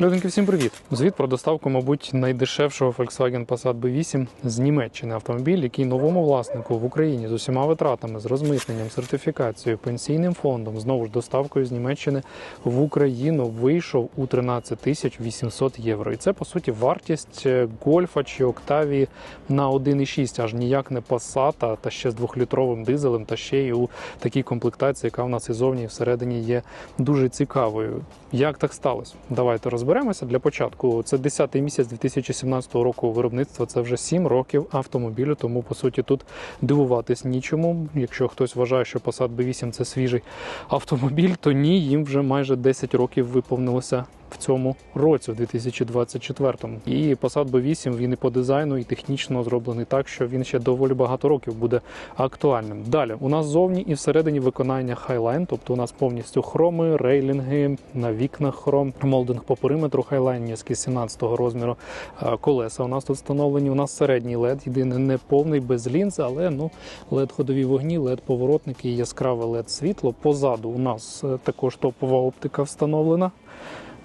Люденьки, всім привіт! Звіт про доставку, мабуть, найдешевшого Volkswagen Passat B8 з Німеччини. Автомобіль, який новому власнику в Україні з усіма витратами, з розмитненням, сертифікацією, пенсійним фондом, знову ж доставкою з Німеччини в Україну вийшов у 13 тисяч 800 євро. І це по суті вартість е, гольфа чи Октавії на 1,6, аж ніяк не Passat, та ще з двохлітровим дизелем, та ще й у такій комплектації, яка в нас і зовні і всередині є дуже цікавою. Як так сталося? Давайте розберемося. Для початку це 10-й місяць 2017 року виробництва. Це вже 7 років автомобілю. Тому по суті тут дивуватись нічому. Якщо хтось вважає, що Passat B8 це свіжий автомобіль, то ні, їм вже майже 10 років виповнилося. В цьому році, в 2024-му. І Passat B8 він і по дизайну, і технічно зроблений так, що він ще доволі багато років буде актуальним. Далі у нас зовні і всередині виконання Highline, тобто у нас повністю хроми, рейлінги на вікнах хром, молдинг по периметру Highline, низькі 17-го розміру Е, колеса. У нас тут встановлені. У нас середній LED, єдине не повний без лінз, але ну LED ходові вогні, LED поворотники яскраве LED світло. Позаду у нас е, також топова оптика встановлена.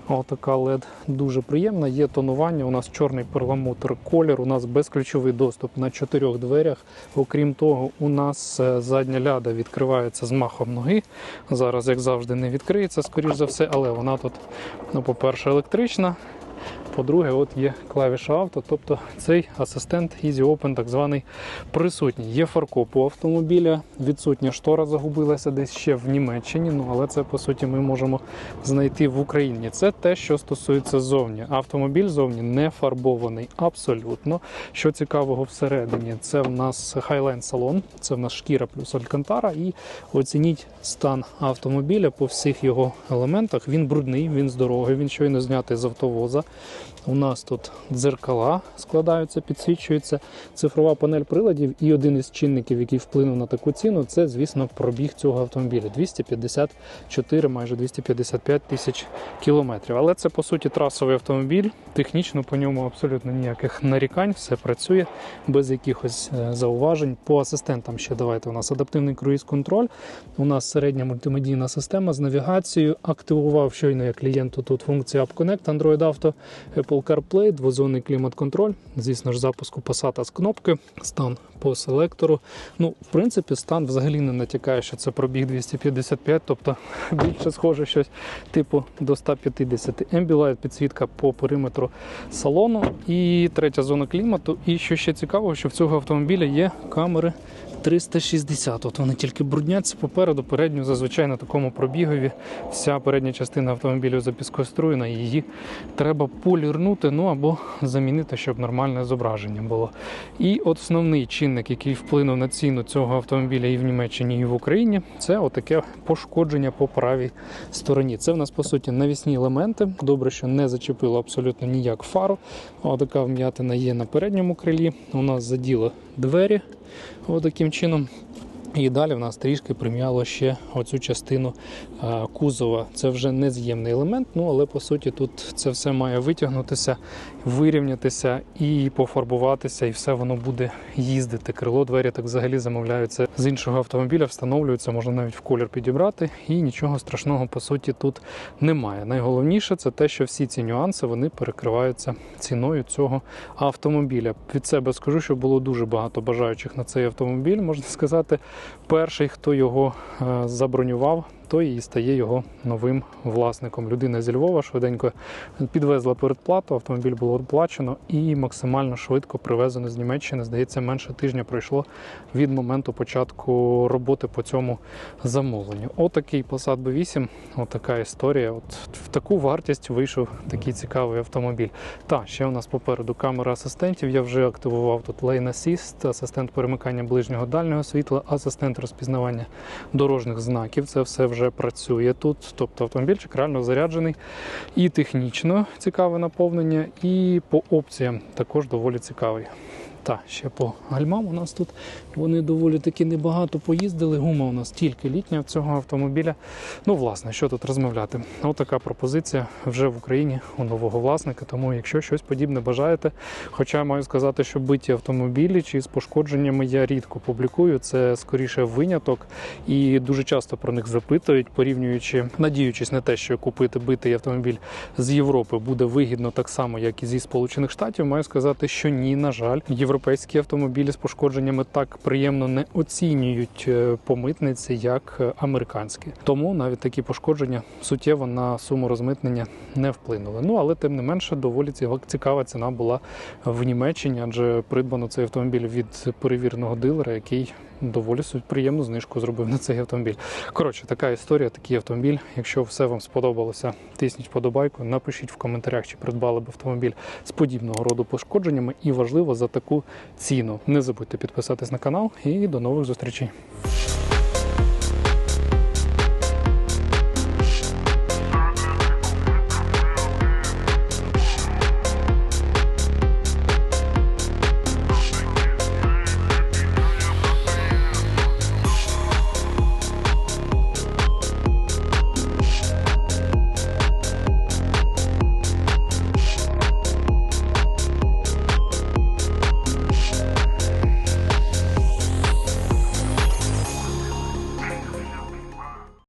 Отака LED дуже приємна. Є тонування. У нас чорний перламутр колір. У нас безключовий доступ на чотирьох дверях. Окрім того, у нас е, задня ляда відкривається з махом ноги. Зараз, як завжди, не відкриється, скоріш за все, але вона тут, ну, по-перше, електрична. По-друге, от є клавіша авто, тобто цей асистент Easy Open так званий присутній. Є фаркоп у автомобіля, відсутня штора загубилася десь ще в Німеччині, ну але це по суті ми можемо знайти в Україні. Це те, що стосується зовні. Автомобіль зовні не фарбований абсолютно. Що цікавого всередині, це в нас Highline салон, це в нас шкіра плюс алькантара. І оцініть стан автомобіля по всіх його елементах. Він брудний, він з дороги, він щойно знятий з автовоза. У нас тут дзеркала складаються, підсвічуються, цифрова панель приладів. І один із чинників, який вплинув на таку ціну, це, звісно, пробіг цього автомобіля 254, майже 255 тисяч кілометрів. Але це по суті трасовий автомобіль. Технічно по ньому абсолютно ніяких нарікань, все працює без якихось е, зауважень. По асистентам ще давайте у нас адаптивний круїз-контроль. У нас середня мультимедійна система з навігацією. Активував щойно я клієнту тут функцію App Connect Android Auto. Apple CarPlay, двозонний клімат-контроль, звісно ж, запуску Passat з кнопки, стан по селектору. Ну, в принципі, стан взагалі не натякає, що це пробіг 255, тобто більше схоже щось типу до 150. Ambilight підсвітка по периметру салону і третя зона клімату. І що ще цікаво, що в цього автомобіля є камери 360. От вони тільки брудняться попереду, передню зазвичай на такому пробігові. Вся передня частина автомобілю запіскоструєна, її треба полірнути, ну або замінити, щоб нормальне зображення було. І от основний чинник, який вплинув на ціну цього автомобіля і в Німеччині, і в Україні, це отаке пошкодження по правій стороні. Це в нас по суті навісні елементи. Добре, що не зачепило абсолютно ніяк фару. Отака вм'ятина є на передньому крилі. У нас заділо двері. Отаким чином. І далі в нас трішки прим'яло ще оцю частину кузова. Це вже нез'ємний елемент, ну але по суті тут це все має витягнутися, вирівнятися і пофарбуватися, і все воно буде їздити. Крило, двері так взагалі замовляються з іншого автомобіля, встановлюються, можна навіть в колір підібрати, і нічого страшного по суті тут немає. Найголовніше це те, що всі ці нюанси вони перекриваються ціною цього автомобіля. Від себе скажу, що було дуже багато бажаючих на цей автомобіль, можна сказати. Перший, хто його е, забронював, той і стає його новим власником. Людина зі Львова швиденько підвезла передплату, автомобіль було оплачено і максимально швидко привезено з Німеччини. Здається, менше тижня пройшло від моменту початку роботи по цьому замовленню. Отакий Passat B8, отака історія. От в таку вартість вийшов такий цікавий автомобіль. Та ще у нас попереду камера асистентів. Я вже активував тут Lane Assist, асистент перемикання ближнього дальнього світла, асистент розпізнавання дорожніх знаків. Це все вже працює тут. Тобто автомобільчик реально заряджений і технічно цікаве наповнення, і по опціям також доволі цікавий. Та, ще по гальмам у нас тут вони доволі таки небагато поїздили. Гума у нас тільки літня цього автомобіля. Ну, власне, що тут розмовляти? Отака пропозиція вже в Україні у нового власника. Тому, якщо щось подібне бажаєте, хоча маю сказати, що биті автомобілі чи з пошкодженнями я рідко публікую. Це скоріше виняток, і дуже часто про них запитують, порівнюючи, надіючись на те, що купити битий автомобіль з Європи буде вигідно так само, як і зі Сполучених Штатів. Маю сказати, що ні, на жаль, європейські автомобілі з пошкодженнями так приємно не оцінюють е, по митниці, як е, американські. Тому навіть такі пошкодження суттєво на суму розмитнення не вплинули. Ну але тим не менше, доволі ці- цікава ціна була в Німеччині, адже придбано цей автомобіль від перевіреного дилера, який доволі приємну знижку зробив на цей автомобіль. Коротше, така історія, такий автомобіль. Якщо все вам сподобалося, тисніть вподобайку, напишіть в коментарях, чи придбали б автомобіль з подібного роду пошкодженнями, і важливо за таку ціну. Не забудьте підписатись на канал і до нових зустрічей.